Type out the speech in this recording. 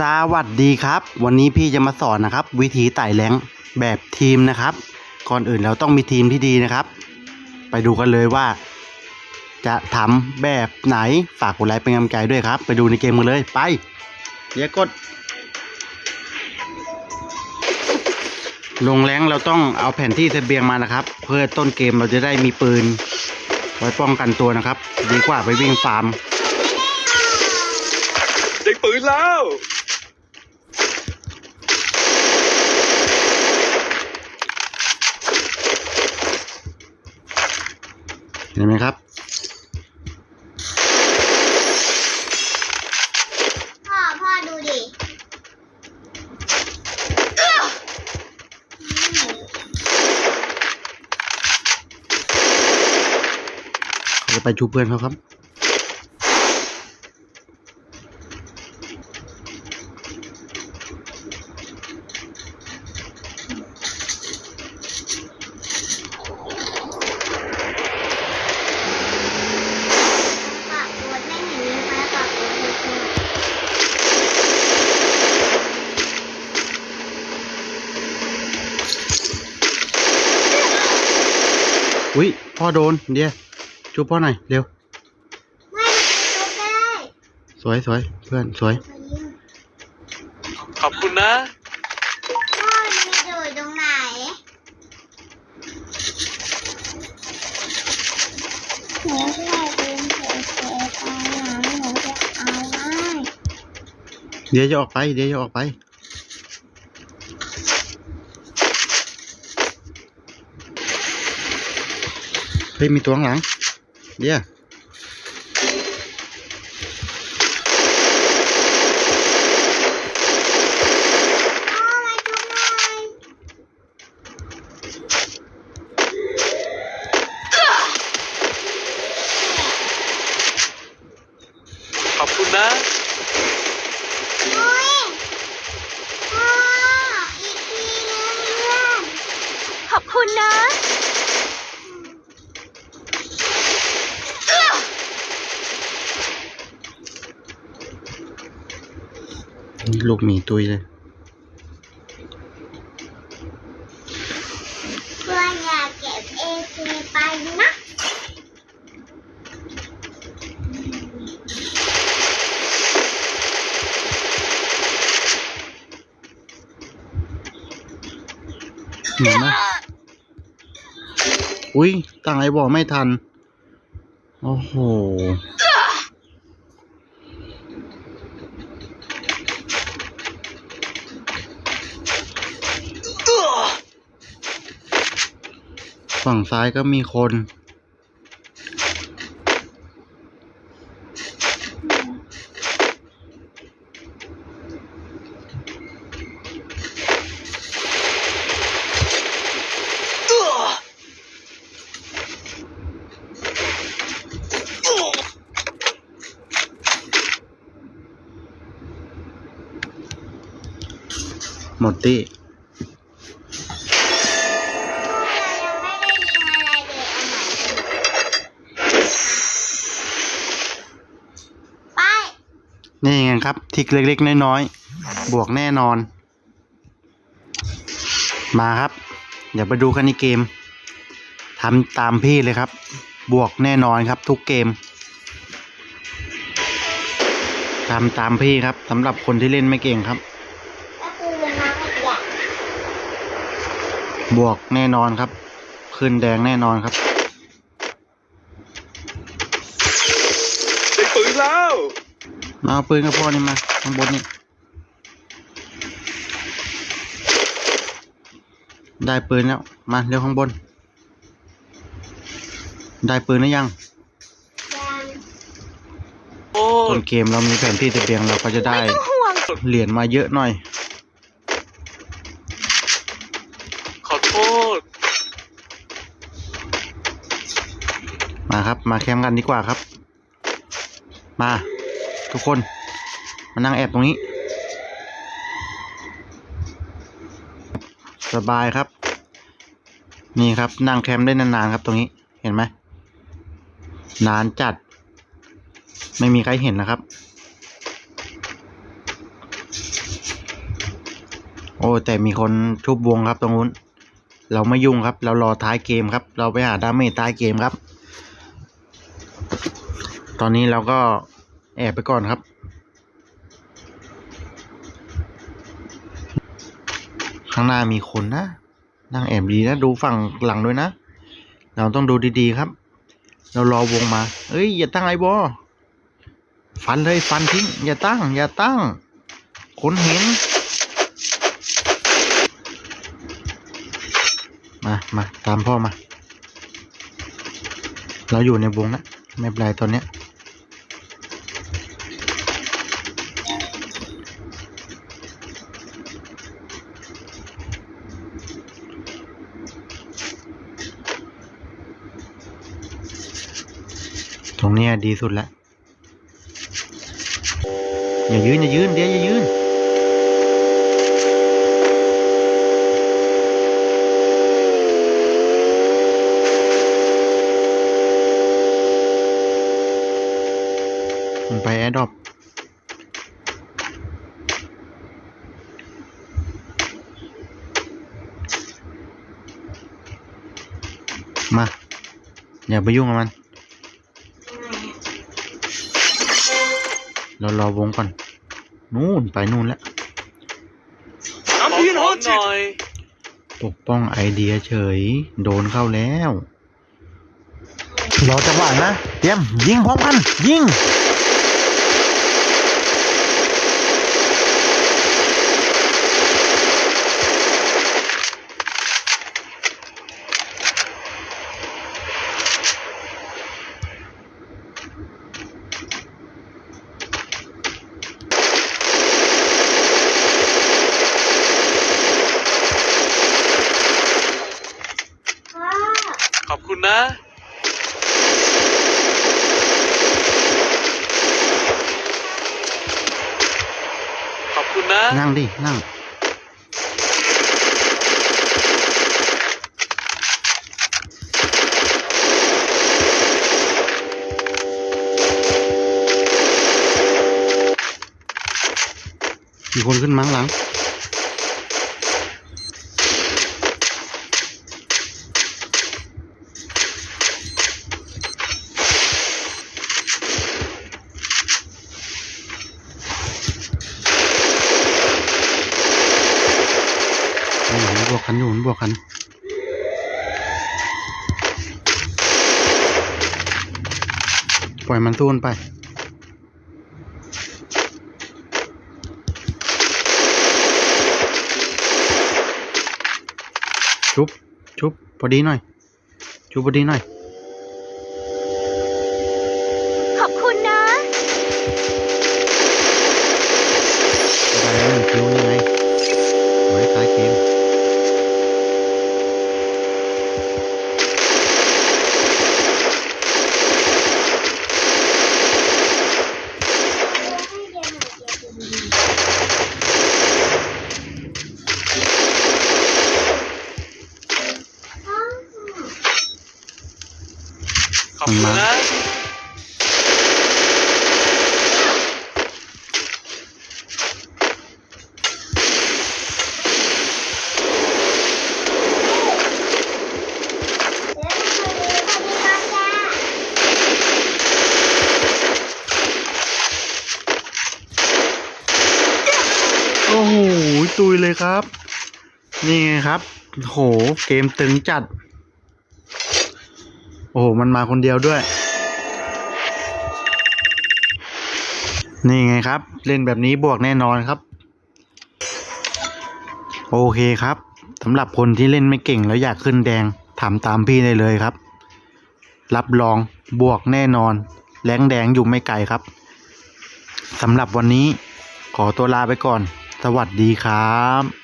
สวัสดีครับ วันนี้พี่จะมาสอนนะครับ วิธีไต่แรงแบบทีมนะครับ ก่อนอื่นเราต้องมีทีมที่ดีนะครับ ไปดูกันเลยว่า จะทำแบบไหนฝากกดไลค์เป็นกำลังใจด้วยครับ ไปดูในเกมกันเลยไปเดี๋ยวกด ลงแรงเราต้องเอาแผ่นที่เสบียงมานะครับ เพื่อต้นเกมเราจะได้มีปืน ไว้ป้องกันตัวนะครับ ดีกว่าไปวิ่งฟาร์มได้ปืนแล้ว เห็นไหมครับพ่อพ่อดูดิเขาจะไปชูเพื่อนเขาครับ ปากโบดไม่เห็นมีใครปากโบดเลยคือ อุ้ยพ่อโดนเดี๋ยวชูพ่อหน่อยเร็วไม่มันเป็นได้สวยสวยเพื่อนสวยไปยิงขอบคุณนะพ่อมันมีอยู่ตรงไหนหนูใส่เป็นเฉยๆไปนะหนูจะเอาได้เดี๋ยวจะออกไป เดี๋ยวจะออกไป เฮ้ยมีตัวข้างหลังเดี๋ยว พ่อมาดูหน่อย ขอบคุณนะ โอ้ยพ่ออีกทีนึงเพื่อน ขอบคุณนะ ลูกหมีตุยเลย เพื่อนอยากเก็บเอซีไปนะเห็นไหมอุ้ยตั้งไอ้บอกไม่ทัน โอ้โห ฝั่งซ้ายก็มีคน หมดที่ ยังไม่ได้ยิงอะไรเลยเอาใหม่ไป นี่ไงครับทิกเล็กๆ น้อยๆ บวกแน่นอน มาครับ เดี๋ยวไปดูกันในเกมทำตามพี่เลยครับ บวกแน่นอนครับทุกเกมทำตามพี่ครับสำหรับคนที่เล่นไม่เก่งครับ บวกแน่นอนครับ ขึ้นแดงแน่นอนครับ ได้ปืนแล้ว มาเอาปืนกับพ่อนี่มาข้างบนนี่ได้ปืนแล้ว มาเร็วข้างบน ได้ปืนหรือยังยังโอ้ต้นเกมเรามีแผนที่ตะเบียงเราก็จะได้ไม่ต้องห่วงเหรียญมาเยอะหน่อย ขอโทษ มาครับ มาแคมป์กันดีกว่าครับ มา ทุกคน มานั่งแอบตรงนี้ สบายครับ นี่ครับนั่งแคมป์ได้นานๆครับตรงนี้เห็นไหมนานจัด ไม่มีใครเห็นนะครับ โอ้แต่มีคนชุบวงครับตรงนู้น เราไม่ยุ่งครับ เรารอท้ายเกมครับ เราไปหาดาเมจท้ายเกมครับ ตอนนี้เราก็ แอบไปก่อนครับ ข้างหน้ามีคนนะ นั่งแอบดีนะ ดูฝั่งหลังด้วยนะ เราต้องดูดีๆครับ เรารอวงมา เอ้ย อย่าตั้งไอ้บอ ฟันเลยฟันทิ้ง อย่าตั้ง อย่าตั้ง คนเห็น มา มา ตามพ่อมา เราอยู่ในวงนะ ไม่เป็นไรตอนเนี้ย ตรงเนี้ยดีสุดล้วอย่ายืนอย่ายืนเดี๋ยวอย่ายืนมันไปแอดดอปมา อย่าไปยุ่งกับมัน เรารอวงก่อน นู่นไปนู่นแล้วขอของหน่อยปกป้องไอเดียเฉย โดนเข้าแล้ว รอจังหวะนะ เตรียมยิงพร้อมกัน ยิง อบคุณนะ นั่งดิ นั่ง มีคนขึ้นมั้งหลัง กันอยู่บวกกัน ปล่อยมันสู้นไปชุบชุบพอดีหน่อยชุบพอดีหน่อย ขอบคุณนะโอ้โหตุยเลยครับ นี่ไงครับ โห เกมตึงจัด โอ้โห มันมาคนเดียวด้วย นี่ไงครับ เล่นแบบนี้บวกแน่นอนครับ โอเคครับสำหรับคนที่เล่นไม่เก่งแล้วอยากขึ้นแดงถามตามพี่ได้เลยครับ รับรองบวกแน่นอน แรงแดงอยู่ไม่ไกลครับสำหรับวันนี้ขอตัวลาไปก่อน สวัสดีครับ